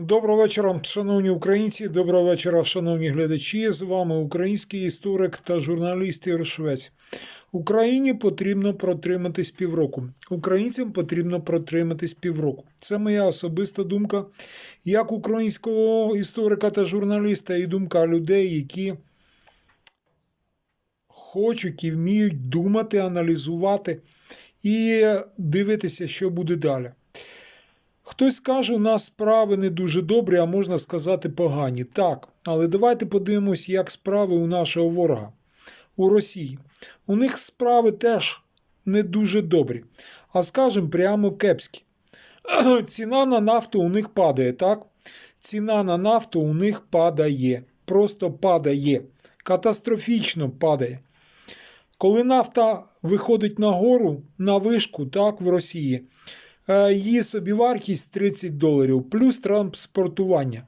Доброго вечора, шановні українці. Доброго вечора, шановні глядачі. З вами український історик та журналіст Ігор Швець. Україні потрібно протриматись півроку. Українцям потрібно протриматись півроку. Це моя особиста думка, як українського історика та журналіста, і думка людей, які хочуть і вміють думати, аналізувати і дивитися, що буде далі. Хтось скаже, у нас справи не дуже добрі, а можна сказати погані. Так, але давайте подивимось, як справи у нашого ворога у Росії. У них справи теж не дуже добрі, а скажемо прямо кепські. Ціна на нафту у них падає, так? Ціна на нафту у них падає. Просто падає. Катастрофічно падає. Коли нафта виходить на гору, на вишку, так, в Росії, її собівартість 30 доларів, плюс транспортування.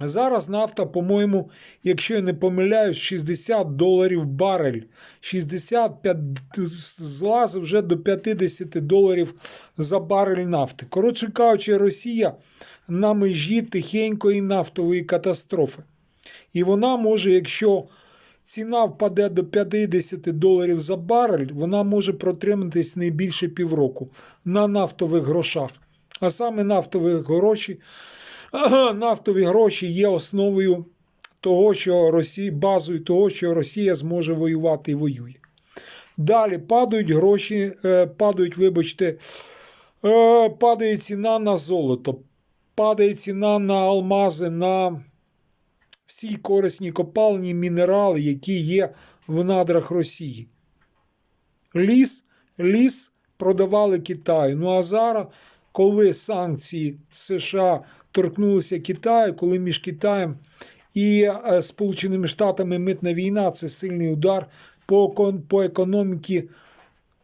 Зараз нафта, по-моєму, якщо я не помиляюсь, 60 доларів барель. 65 злазив вже до 50 доларів за барель нафти. Коротше кажучи, Росія на межі тихенької нафтової катастрофи. І вона може, якщо ціна впаде до 50 доларів за барель, вона може протриматись не більше півроку на нафтових грошах. А саме нафтові гроші, нафтові гроші є основою того, що Росія, базою того, що Росія зможе воювати і воює. Далі падають гроші, е, падають, вибачте, е, падає ціна на золото, падає ціна на алмази, на всі корисні копалні мінерали, які є в надрах Росії. Ліс, ліс продавали Китаю. Ну а зараз, коли санкції США торкнулися Китаю, коли між Китаєм і е, Сполученими Штатами митна війна це сильний удар по, по економіці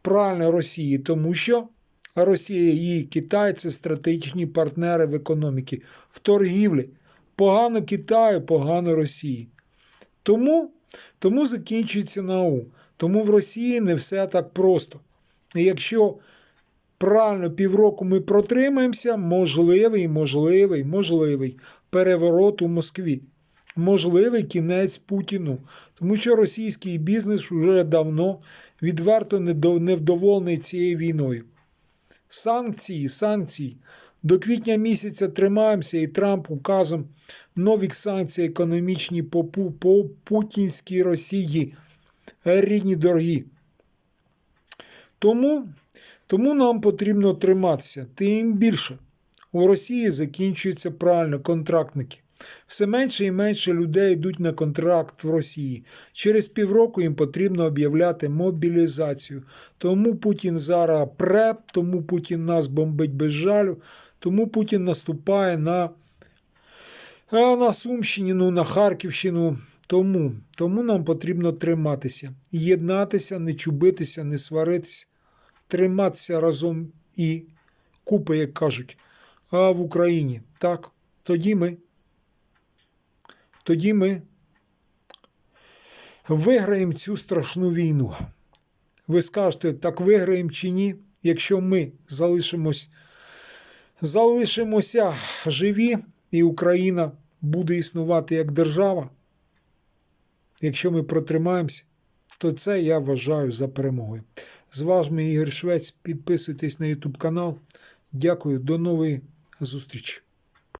правильно Росії, тому що Росія і Китай це стратегічні партнери в економіці, в торгівлі. Погано Китаю, погано Росії. Тому, тому закінчується НАУ. Тому в Росії не все так просто. І якщо правильно півроку ми протримаємося, можливий, можливий, можливий переворот у Москві. Можливий кінець Путіну. Тому що російський бізнес вже давно відверто невдоволений цією війною. Санкції, санкції. До квітня місяця тримаємося, і Трамп указом нові санкції економічні по, по путінській Росії. Рідні дорогі. Тому, тому нам потрібно триматися. Тим більше у Росії закінчуються правильно контрактники. Все менше і менше людей йдуть на контракт в Росії. Через півроку їм потрібно об'являти мобілізацію. Тому Путін зараз преп, тому Путін нас бомбить без жалю, тому Путін наступає на, е, на Сумщині, ну, на Харківщину. Тому, тому нам потрібно триматися, єднатися, не чубитися, не сваритися, триматися разом і купи, як кажуть, а в Україні. Так, тоді ми. Тоді ми виграємо цю страшну війну. Ви скажете, так виграємо чи ні, якщо ми залишимось, залишимося живі, і Україна буде існувати як держава. Якщо ми протримаємось, то це я вважаю за перемогою. З вами Ігор Швець. Підписуйтесь на YouTube канал. Дякую, до нової зустрічі.